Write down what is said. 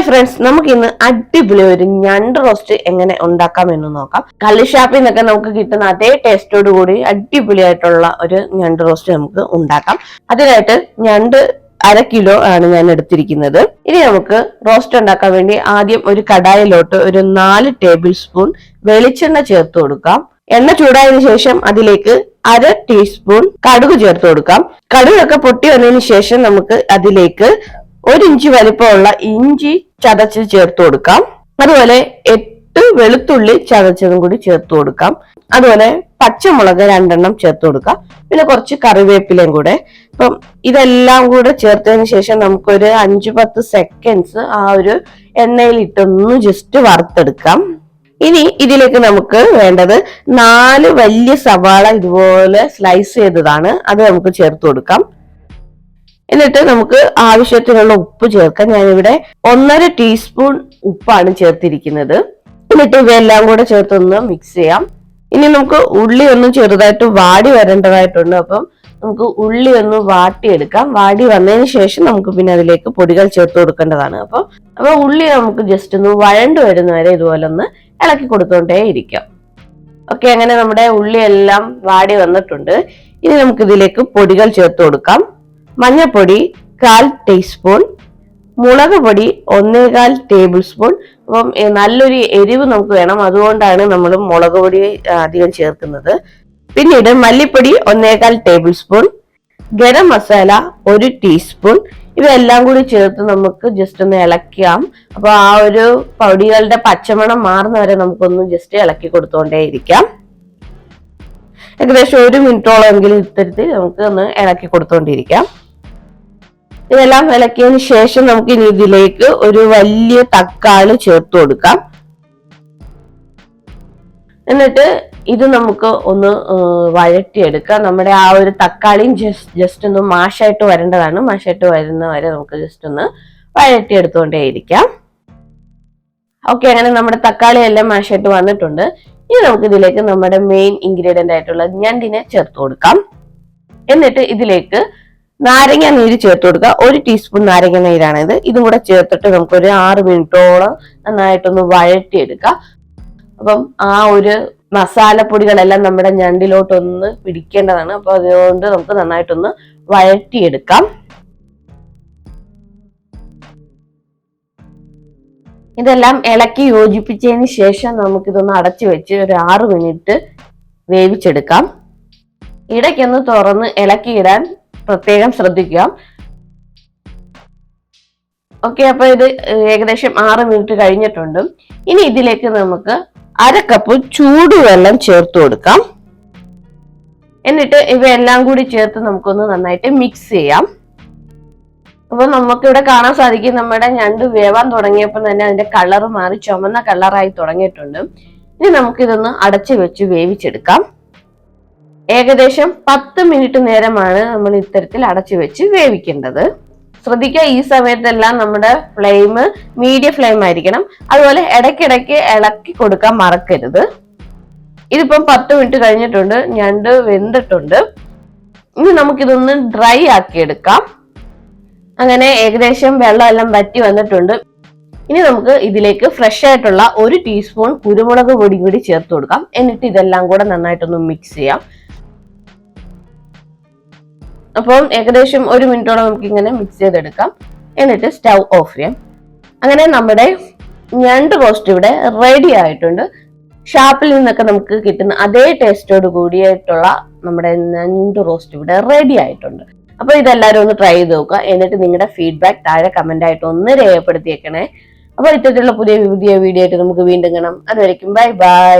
Hi friends നമുക്ക് ഇന്ന് അടിപൊളി ഒരു ഞണ്ട് റോസ്റ്റ് എങ്ങനെ ഉണ്ടാക്കാം എന്ന് നോക്കാം. കള്ളി ഷാപ്പിൽ നിന്നൊക്കെ നമുക്ക് കിട്ടുന്ന അതേ ടേസ്റ്റോട് കൂടി അടിപൊളിയായിട്ടുള്ള ഒരു ഞണ്ട് റോസ്റ്റ് നമുക്ക് ഉണ്ടാക്കാം. അതിനായിട്ട് ഞണ്ട് അര കിലോ ആണ് ഞാൻ എടുത്തിരിക്കുന്നത്. ഇനി നമുക്ക് റോസ്റ്റ് ഉണ്ടാക്കാൻ വേണ്ടി ആദ്യം ഒരു കടായിലോട്ട് ഒരു നാല് ടേബിൾ സ്പൂൺ വെളിച്ചെണ്ണ ചേർത്ത് കൊടുക്കാം. എണ്ണ ചൂടായതിനു ശേഷം അതിലേക്ക് അര ടീസ്പൂൺ കടുക് ചേർത്ത് കൊടുക്കാം. കടുകൊക്കെ പൊട്ടി വന്നതിന് ശേഷം നമുക്ക് അതിലേക്ക് ഒരു ഇഞ്ച് വലിപ്പമുള്ള ഇഞ്ചി ചതച്ച് ചേർത്ത് കൊടുക്കാം. അതുപോലെ എട്ട് വെളുത്തുള്ളി ചതച്ചതും കൂടി ചേർത്ത് കൊടുക്കാം. അതുപോലെ പച്ചമുളക് രണ്ടെണ്ണം ചേർത്ത് കൊടുക്കാം. പിന്നെ കുറച്ച് കറിവേപ്പിലയും കൂടെ. അപ്പം ഇതെല്ലാം കൂടെ ചേർത്തതിന് ശേഷം നമുക്കൊരു അഞ്ചു പത്ത് സെക്കൻഡ്സ് ആ ഒരു എണ്ണയിൽ ഇട്ടൊന്ന് ജസ്റ്റ് വറുത്തെടുക്കാം. ഇനി ഇതിലേക്ക് നമുക്ക് വേണ്ടത് നാല് വലിയ സവാള ഇതുപോലെ സ്ലൈസ് ചെയ്തതാണ്. അത് നമുക്ക് ചേർത്ത് കൊടുക്കാം. എന്നിട്ട് നമുക്ക് ആവശ്യത്തിനുള്ള ഉപ്പ് ചേർക്കാം. ഞാനിവിടെ ഒന്നര ടീസ്പൂൺ ഉപ്പാണ് ചേർത്തിരിക്കുന്നത്. എന്നിട്ട് ഇവയെല്ലാം കൂടെ ചേർത്തൊന്ന് മിക്സ് ചെയ്യാം. ഇനി നമുക്ക് ഉള്ളി ഒന്ന് ചെറുതായിട്ട് വാടി വരേണ്ടതായിട്ടുണ്ട്. അപ്പം നമുക്ക് ഉള്ളി ഒന്ന് വാട്ടിയെടുക്കാം. വാടി വന്നതിന് ശേഷം നമുക്ക് പിന്നെ അതിലേക്ക് പൊടികൾ ചേർത്ത് കൊടുക്കേണ്ടതാണ്. അപ്പം അപ്പൊ ഉള്ളി നമുക്ക് ജസ്റ്റ് ഒന്ന് വഴണ്ടു വരുന്ന വരെ ഇതുപോലെ ഒന്ന് ഇളക്കി കൊടുത്തോണ്ടേ ഇരിക്കാം. ഓക്കെ അങ്ങനെ നമ്മുടെ ഉള്ളി എല്ലാം വാടി വന്നിട്ടുണ്ട്. ഇനി നമുക്ക് ഇതിലേക്ക് പൊടികൾ ചേർത്ത് കൊടുക്കാം. മഞ്ഞൾപ്പൊടി കാൽ ടീസ്പൂൺ മുളക് പൊടി ഒന്നേകാൽ ടേബിൾ സ്പൂൺ. അപ്പം നല്ലൊരു എരിവ് നമുക്ക് വേണം. അതുകൊണ്ടാണ് നമ്മൾ മുളക് പൊടി അധികം ചേർക്കുന്നത്. പിന്നീട് മല്ലിപ്പൊടി ഒന്നേകാൽ ടേബിൾ സ്പൂൺ. ഗരം മസാല ഒരു ടീസ്പൂൺ. ഇവയെല്ലാം കൂടി ചേർത്ത് നമുക്ക് ജസ്റ്റ് ഒന്ന് ഇളക്കാം അപ്പോൾ ആ ഒരു പൊടികളുടെ പച്ചമണം മാറുന്ന വരെ നമുക്കൊന്ന് ജസ്റ്റ് ഇളക്കി കൊടുത്തുകൊണ്ടേയിരിക്കാം ഏകദേശം ഒരു മിനിറ്റോളം എങ്കിലും ഇത്തരത്തിൽ നമുക്ക് ഒന്ന് ഇളക്കി കൊടുത്തോണ്ടിരിക്കാം. ഇതെല്ലാം ഇളക്കിയതിന് ശേഷം നമുക്ക് ഇനി ഇതിലേക്ക് ഒരു വലിയ തക്കാളി ചേർത്ത് കൊടുക്കാം. എന്നിട്ട് ഇത് നമുക്ക് ഒന്ന് വഴറ്റിയെടുക്കാം. നമ്മുടെ ആ ഒരു തക്കാളിയും ജസ്റ്റ് ജസ്റ്റ് ഒന്ന് മാഷായിട്ട് വരേണ്ടതാണ്. മാഷായിട്ട് വരുന്ന വരെ നമുക്ക് ജസ്റ്റ് ഒന്ന് വഴറ്റിയെടുത്തുകൊണ്ടേയിരിക്കാം ഓക്കെ അങ്ങനെ നമ്മുടെ തക്കാളി എല്ലാം മാഷായിട്ട് വന്നിട്ടുണ്ട്. ഇനി നമുക്ക് ഇതിലേക്ക് നമ്മുടെ മെയിൻ ഇൻഗ്രീഡിയന്റ് ആയിട്ടുള്ള ഞണ്ടിനെ ചേർത്ത് കൊടുക്കാം. എന്നിട്ട് ഇതിലേക്ക് നാരങ്ങ നീര് ചേർത്ത് കൊടുക്കുക. ഒരു ടീസ്പൂൺ നാരങ്ങ നീരാണിത്. ഇതും കൂടെ ചേർത്തിട്ട് നമുക്ക് ഒരു ആറ് മിനിറ്റോളം നന്നായിട്ടൊന്ന് വഴറ്റിയെടുക്കാം. അപ്പം ആ ഒരു മസാലപ്പൊടികളെല്ലാം നമ്മുടെ ഞണ്ടിലോട്ടൊന്ന് പിടിക്കേണ്ടതാണ്. അപ്പൊ അതുകൊണ്ട് നമുക്ക് നന്നായിട്ടൊന്ന് വഴറ്റിയെടുക്കാം. ഇതെല്ലാം ഇളക്കി യോജിപ്പിച്ചതിന് ശേഷം നമുക്കിതൊന്ന് അടച്ചു വെച്ച് ഒരു ആറ് മിനിറ്റ് വേവിച്ചെടുക്കാം. ഇടയ്ക്കൊന്ന് തുറന്ന് ഇളക്കിയിടാൻ പ്രത്യേകം ശ്രദ്ധിക്കുക. ഓക്കെ അപ്പൊ ഇത് ഏകദേശം ആറ് മിനിറ്റ് കഴിഞ്ഞിട്ടുണ്ട്. ഇനി ഇതിലേക്ക് നമുക്ക് അര കപ്പ് ചൂടുവെള്ളം ചേർത്ത് കൊടുക്കാം. എന്നിട്ട് ഇവയെല്ലാം കൂടി ചേർത്ത് നമുക്കൊന്ന് നന്നായിട്ട് മിക്സ് ചെയ്യാം. അപ്പൊ നമുക്കിവിടെ കാണാൻ സാധിക്കും നമ്മുടെ ഞണ്ട് വേവാൻ തുടങ്ങിയപ്പോൾ തന്നെ അതിന്റെ കളർ മാറി ചുമന്ന കളറായി തുടങ്ങിയിട്ടുണ്ട്. ഇനി നമുക്കിതൊന്ന് അടച്ചു വെച്ച് വേവിച്ചെടുക്കാം. ഏകദേശം പത്ത് മിനിറ്റ് നേരമാണ് നമ്മൾ ഇത്തരത്തിൽ അടച്ചു വെച്ച് വേവിക്കേണ്ടത്. ശ്രദ്ധിക്കുക ഈ സമയത്തെല്ലാം നമ്മുടെ ഫ്ലെയിം മീഡിയം ഫ്ലെയിം ആയിരിക്കണം. അതുപോലെ ഇടയ്ക്കിടയ്ക്ക് ഇളക്കി കൊടുക്കാൻ മറക്കരുത്. ഇതിപ്പം പത്ത് മിനിറ്റ് കഴിഞ്ഞിട്ടുണ്ട് ഞണ്ട് വെന്തിട്ടുണ്ട്. ഇനി നമുക്കിതൊന്ന് ഡ്രൈ ആക്കി എടുക്കാം അങ്ങനെ ഏകദേശം വെള്ളമെല്ലാം വറ്റി വന്നിട്ടുണ്ട്. ഇനി നമുക്ക് ഇതിലേക്ക് ഫ്രഷ് ആയിട്ടുള്ള ഒരു ടീസ്പൂൺ കുരുമുളക് പൊടി കൂടി ചേർത്ത് കൊടുക്കാം. എന്നിട്ട് ഇതെല്ലാം കൂടെ നന്നായിട്ടൊന്ന് മിക്സ് ചെയ്യാം. അപ്പം ഏകദേശം ഒരു മിനിറ്റോളം നമുക്ക് ഇങ്ങനെ മിക്സ് ചെയ്തെടുക്കാം. എന്നിട്ട് സ്റ്റൗ ഓഫ് ചെയ്യാം. അങ്ങനെ നമ്മുടെ ഞണ്ട് റോസ്റ്റ് ഇവിടെ റെഡി ആയിട്ടുണ്ട്. ഷാപ്പിൽ നിന്നൊക്കെ നമുക്ക് കിട്ടുന്ന അതേ ടേസ്റ്റോട് കൂടിയായിട്ടുള്ള നമ്മുടെ ഞണ്ട് റോസ്റ്റ് ഇവിടെ റെഡി ആയിട്ടുണ്ട്. അപ്പൊ ഇതെല്ലാവരും ഒന്ന് ട്രൈ ചെയ്ത് നോക്കുക. എന്നിട്ട് നിങ്ങളുടെ ഫീഡ്ബാക്ക് താഴെ കമന്റ് ആയിട്ട് ഒന്ന് രേഖപ്പെടുത്തിയേക്കണേ. അപ്പൊ ഇത്തരത്തിലുള്ള പുതിയ പുതിയ വീഡിയോ ആയിട്ട് നമുക്ക് വീണ്ടും കാണാം. അതുവരയ്ക്കും ബൈ ബൈ